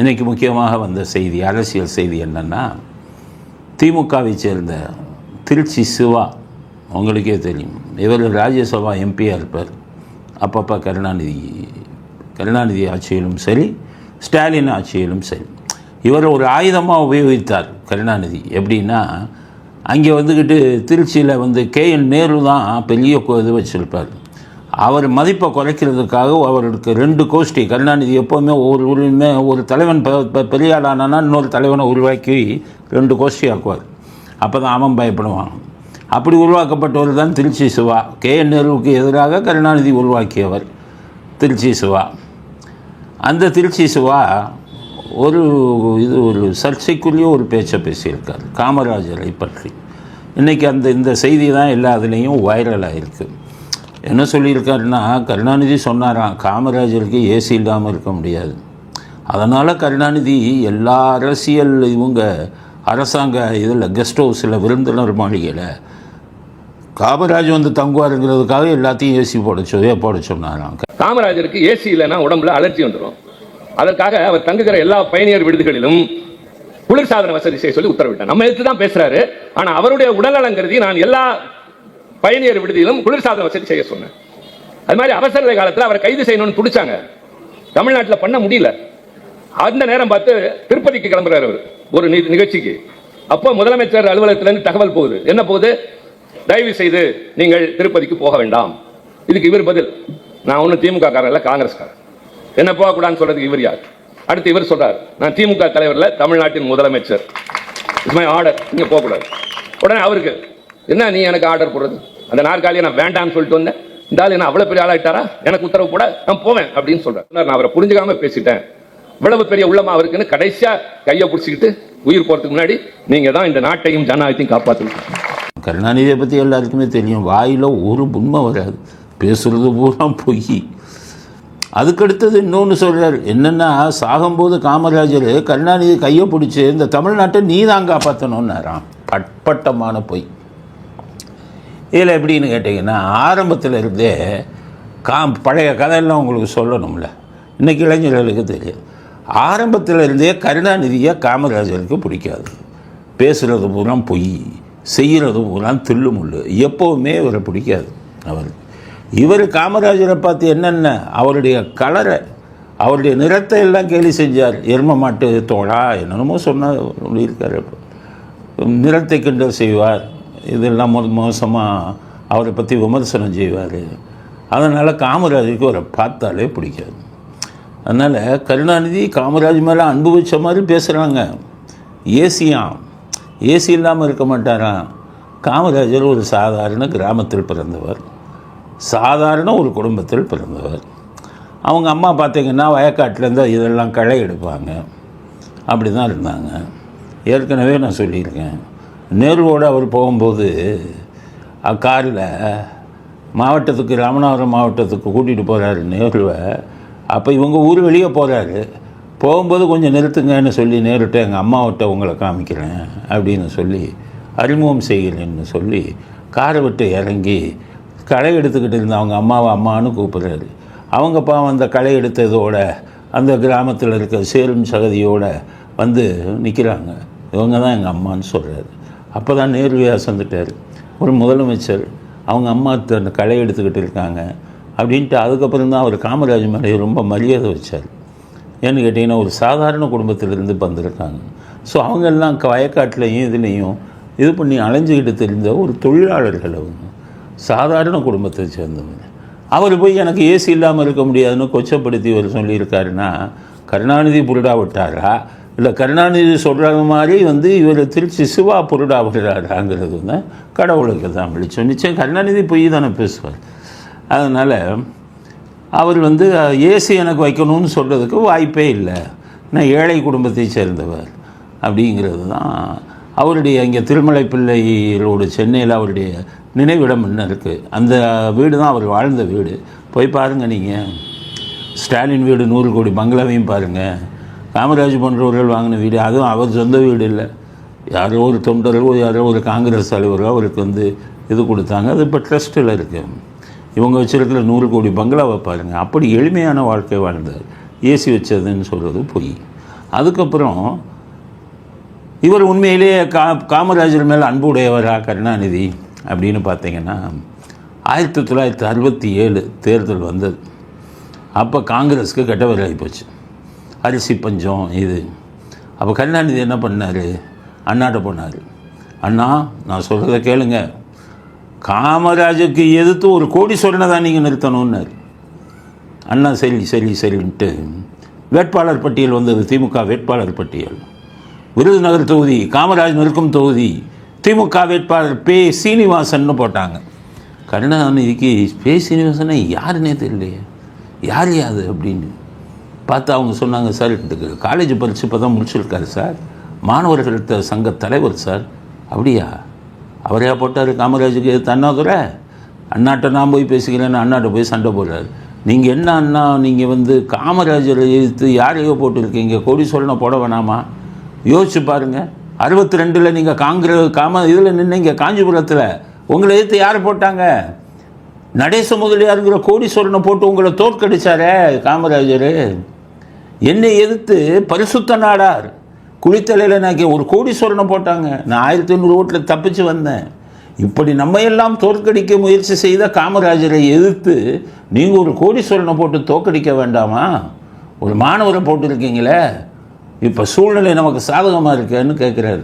இன்றைக்கி முக்கியமாக வந்த செய்தி அரசியல் செய்தி என்னென்னா திமுகவை சேர்ந்த திருச்சி சிவா உங்களுக்கே தெரியும். இவர் ராஜ்யசபா எம்பியாக இருப்பார். அப்பப்போ கருணாநிதி கருணாநிதி ஆட்சியிலும் சரி ஸ்டாலின் ஆட்சியிலும் சரி. இவர் ஒரு ஆயுதமாக உபயோகித்தார் கருணாநிதி. எப்படின்னா அங்கே வந்துக்கிட்டு திருச்சியில் வந்து கே என் நேரு தான் பெரிய இது வச்சுருப்பார். அவர் மதிப்பை குறைக்கிறதுக்காக அவருக்கு ரெண்டு கோஷ்டி. கருணாநிதி எப்போவுமே ஒவ்வொரு ஊருமே ஒரு தலைவன் பெ- பெரிய ஆளானா இன்னொரு தலைவனை உருவாக்கி ரெண்டு கோஷ்டி ஆக்குவார். அப்போ தான் அவன் பயப்படுவான். அப்படி உருவாக்கப்பட்டவர் தான் திருச்சி சிவா. கே என் நேருவுக்கு எதிராக கருணாநிதி உருவாக்கியவர் திருச்சி சிவா. அந்த திருச்சி சிவா ஒரு இது ஒரு சர்ச்சைக்குரிய ஒரு பேச்சை பேசியிருக்கார். காமராஜரை பற்றி. இன்றைக்கி அந்த இந்த செய்தி தான் எல்லா இதுலேயும் வைரலாக இருக்குது என்ன சொல்லியிருக்காருன்னா கருணாநிதி சொன்னாராம் காமராஜருக்கு ஏசி இல்லாமல் இருக்க முடியாது. அதனால் கருணாநிதி எல்லா அரசியல் இவங்க அரசாங்க இதில் கெஸ்ட் ஹவுஸில் விருந்தினர் மாளிகையில் காமராஜ் வந்து தங்குவாருங்கிறதுக்காக எல்லாத்தையும் ஏசி போட சொல்லி போட சொன்னாராம். காமராஜருக்கு ஏசி இல்லைன்னா உடம்புல அலர்ஜி வந்துடும் அதற்காக அவர் தங்குகிற எல்லா பயணியர் விடுதிகளிலும் குளிர்சாதன வசதி செய்ய சொல்லி உத்தரவிட்டார். நம்ம எடுத்து தான் பேசுறாரு. ஆனால் அவருடைய உடல்நலம் நான் எல்லா பயணியர் விடுதியிலும் குளிர்சாதன வசதி செய்ய சொன்னேன். அது மாதிரி அவசர நிலை காலத்தில் அவரை கைது செய்யணும்னு துடிச்சாங்க. தமிழ்நாட்டில் பண்ண முடியல. அந்த நேரம் பார்த்து திருப்பதிக்கு கிளம்புறாரு அவர் ஒரு நிகழ்ச்சிக்கு. அப்போ முதலமைச்சர் அலுவலகத்திலிருந்து தகவல் போகுது. என்ன போகுது? தயவு செய்து நீங்கள் திருப்பதிக்கு போக வேண்டாம். இதுக்கு இவர் பதில். நான் ஒன்றும் திமுக காரன் இல்லை காங்கிரஸ்காரன். என்ன போகக்கூடாதுன்னு சொல்றதுக்கு இவர் யார்? அடுத்து இவர் சொல்றார். நான் திமுக தலைவர்ல தமிழ்நாட்டின் முதலமைச்சர். It's my order. இங்கே போகக்கூடாது. உடனே அவருக்கு என்ன நீ எனக்கு ஆர்டர் போடுறது? அந்த நாற்காலியை நான் வேண்டாம்னு சொல்லிட்டு வந்தேன். இந்த ஆள் என்ன அவ்வளோ பெரிய ஆளாயிட்டாரா எனக்கு உத்தரவு கூட நான் போவேன் அப்படின்னு சொல்கிறேன் நான் அவரை புரிஞ்சுக்காம பேசிட்டேன். இவ்வளவு பெரிய உள்ளமா அவருக்குன்னு கடைசியாக கையை பிடிச்சிக்கிட்டு உயிர் போகிறதுக்கு முன்னாடி நீங்கள் தான் இந்த நாட்டையும் ஜனநாயகத்தையும் காப்பாற்றணும் கருணாநிதியை பற்றி எல்லாருக்குமே தெரியும். வாயில் ஒரு உண்மை வராது. பேசுறது பூரா பொய். அதுக்கடுத்தது இன்னொன்று சொல்கிறார் என்னென்னா சாகும்போது காமராஜர் கருணாநிதி கையை பிடிச்சி இந்த தமிழ்நாட்டை நீ தான் காப்பாற்றணுன்னாராம் பட்பட்டமான பொய். இதில் எப்படின்னு கேட்டிங்கன்னா ஆரம்பத்தில் இருந்தே கா பழைய கதையெல்லாம் உங்களுக்கு சொல்லணும்ல. இன்னைக்கு இளைஞர்களுக்கு தெரியும். ஆரம்பத்தில் இருந்தே கருணாநிதியை காமராஜருக்கு பிடிக்காது. பேசுகிறது பூரா பொய் செய்கிறது பூரா தில்லுமுள்ளு எப்போவுமே இவரை பிடிக்காது அவர். இவர் காமராஜரை பார்த்து என்னென்ன அவருடைய கலரை அவருடைய நிறத்தை எல்லாம் கேலி செஞ்சார். எரும மாட்டு தோழா என்னென்னமோ சொன்னார் இருக்கார். நிறத்தை கிண்டல் செய்வார். இதெல்லாம் மோ மோசமாக அவரை பற்றி விமர்சனம் செய்வார். அதனால் காமராஜருக்கு அவரை பார்த்தாலே பிடிக்காது. அதனால் கருணாநிதி காமராஜ் மேலே அன்பு வச்ச மாதிரி பேசுகிறாங்க ஏசியாம் ஏசி இல்லாமல் இருக்க மாட்டாராம் காமராஜர் ஒரு சாதாரண கிராமத்தில் பிறந்தவர். சாதாரண ஒரு குடும்பத்தில் பிறந்தவர். அவங்க அம்மா பார்த்தீங்கன்னா வயக்காட்டிலேருந்து இதெல்லாம் களை எடுப்பாங்க. அப்படி தான் இருந்தாங்க. ஏற்கனவே நான் சொல்லியிருக்கேன். நேருவோடு அவர் போகும்போது காரில் மாவட்டத்துக்கு ராமநாதபுரம் மாவட்டத்துக்கு கூட்டிகிட்டு போகிறாரு நேருவை. அப்போ இவங்க ஊர் வெளியே போகிறாரு போகும்போது கொஞ்சம் நிறுத்துங்கன்னு சொல்லி நேருட்ட எங்கள் அம்மாவிட்ட உங்களை காமிக்கிறேன் அப்படின்னு சொல்லி அறிமுகம் செய்கிறேன்னு சொல்லி காரை விட்டு இறங்கி களை எடுத்துக்கிட்டு இருந்த அவங்க அம்மாவை அம்மான்னு கூப்பிட்றாரு. அவங்க பாவம் அந்த களை எடுத்ததோட அந்த கிராமத்தில் இருக்க சேரும் சகதியோடு வந்து நிற்கிறாங்க இவங்க தான் எங்கள் அம்மான்னு சொல்கிறாரு அப்போ தான் நேர்வியா சந்துட்டார். ஒரு முதலமைச்சர் அவங்க அம்மா அந்த களை எடுத்துக்கிட்டு இருக்காங்க அப்படின்ட்டு அதுக்கப்புறம் தான் அவர் காமராஜ் மேலே ரொம்ப மரியாதை வச்சார். ஏன்னு கேட்டிங்கன்னா ஒரு சாதாரண குடும்பத்திலேருந்து வந்திருக்காங்க. ஸோ அவங்க எல்லாம் க- இதுலேயும் இது பண்ணி அலைஞ்சிக்கிட்டு தெரிந்த ஒரு தொழிலாளர்கள் அவங்க. சாதாரண குடும்பத்தை சேர்ந்தவங்க. அவர் போய் எனக்கு ஏசி இல்லாமல் இருக்க முடியாதுன்னு கொச்சப்படுத்தி அவர் சொல்லியிருக்காருன்னா கருணாநிதி புருடா விட்டாரா? இல்லை கருணாநிதி சொல்கிற மாதிரி வந்து இவர் திருச்சி சிவா பொருடா விடுறாராங்கிறது வந்து கடவுளுக்கு தான் விழிச்சோம் நிச்சயம் கருணாநிதி பொய் தானே பேசுவார். அதனால் அவர் வந்து ஏசி எனக்கு வைக்கணும்னு சொல்கிறதுக்கு வாய்ப்பே இல்லை. நான் ஏழை குடும்பத்தை சேர்ந்தவர். அப்படிங்கிறது தான் அவருடைய இங்கே திருமலை பிள்ளையோடு சென்னையில் அவருடைய நினைவிடம் என்ன இருக்குது அந்த வீடு தான் அவர் வாழ்ந்த வீடு. போய் பாருங்கள் நீங்கள் ஸ்டாலின் வீடு நூறு கோடி பங்களாவையும் பாருங்கள் காமராஜ் போன்றவர்கள் வாங்கின வீடு அதுவும் அவர் சொந்த வீடு இல்லை. யாரோ ஒரு தொண்டரோ யாரோ ஒரு காங்கிரஸ் தலைவரோ அவருக்கு வந்து இது கொடுத்தாங்க. அது இப்போ ட்ரஸ்ட்டில் இருக்குது இவங்க வச்சிருக்கிற நூறு கோடி பங்களாவை பாருங்கள் அப்படி எளிமையான வாழ்க்கை வாழ்ந்தார். ஏசி வச்சதுன்னு சொல்கிறது பொய். அதுக்கப்புறம் இவர் உண்மையிலேயே கா காமராஜர் மேலே அன்பு உடையவரா கருணாநிதி அப்படின்னு பார்த்தீங்கன்னா ஆயிரத்தி தொள்ளாயிரத்தி அறுபத்தி ஏழு தேர்தல் வந்தது. அப்போ காங்கிரஸுக்கு கெட்ட வேலை போச்சு. அரிசி பஞ்சம் இது. அப்போ கருணாநிதி என்ன பண்ணார்? அண்ணாட்ட போனார். அண்ணா நான் சொல்கிறத கேளுங்க. காமராஜுக்கு எதிர்த்து ஒரு கோடீஸ்வரனை தான் நீங்கள் நிறுத்தணும்னாரு. அண்ணா சரி சரி சரின்ட்டு வேட்பாளர் பட்டியல் வந்தது திமுக வேட்பாளர் பட்டியல். விருதுநகர் தொகுதி காமராஜ் நிற்கும் தொகுதி திமுக வேட்பாளர் பே. சீனிவாசன்னு போட்டாங்க. கருணாநிதிக்கு பே. சீனிவாசனை யாருன்னே தெரியலையே. யார் யாது அப்படின்னு. பார்த்து அவங்க சொன்னாங்க சார் இதுக்கு காலேஜ் பரிச்சு இப்போ தான் முடிச்சிருக்காரு சார். மாணவர்கள் சங்க தலைவர் சார். அப்படியா? அவரையா போட்டார் காமராஜுக்கு. எதிர்த்து அண்ணாதுரை அண்ணாட்ட நான் போய் பேசிக்கிறேன்னு அண்ணாட்ட போய் சண்டை போடுறாரு. நீங்கள் என்ன அண்ணா நீங்கள் வந்து காமராஜரை எதிர்த்து யாரையோ போட்டிருக்கீங்க? கோடீஸ்வரனை போட வேணாமா? யோசிச்சு பாருங்கள் அறுபத்தி ரெண்டில் நீங்கள் காங்கிரஸ் காம இதில் நின்னீங்க காஞ்சிபுரத்தில் உங்களை எதிர்த்து யார் போட்டாங்க? நடேச முதலியாருங்கிற கோடீஸ்வரனை போட்டு உங்களை தோற்கடிச்சாரே காமராஜர். என்னை எதிர்த்து பரிசுத்த நாடார். குளித்தலையில் நான் ஒரு கோடி சொரணம் போட்டாங்க. நான் ஆயிரத்தி ஐநூறு ஓட்டில் தப்பிச்சு வந்தேன். இப்படி நம்ம எல்லாம் தோற்கடிக்க முயற்சி செய்த காமராஜரை எதிர்த்து நீங்கள் ஒரு கோடி சொரணம் போட்டு தோற்கடிக்க வேண்டாமா? ஒரு மாணவரை போட்டிருக்கீங்களே? இப்போ சூழ்நிலை நமக்கு சாதகமாக இருக்கேன்னு கேட்குறாரு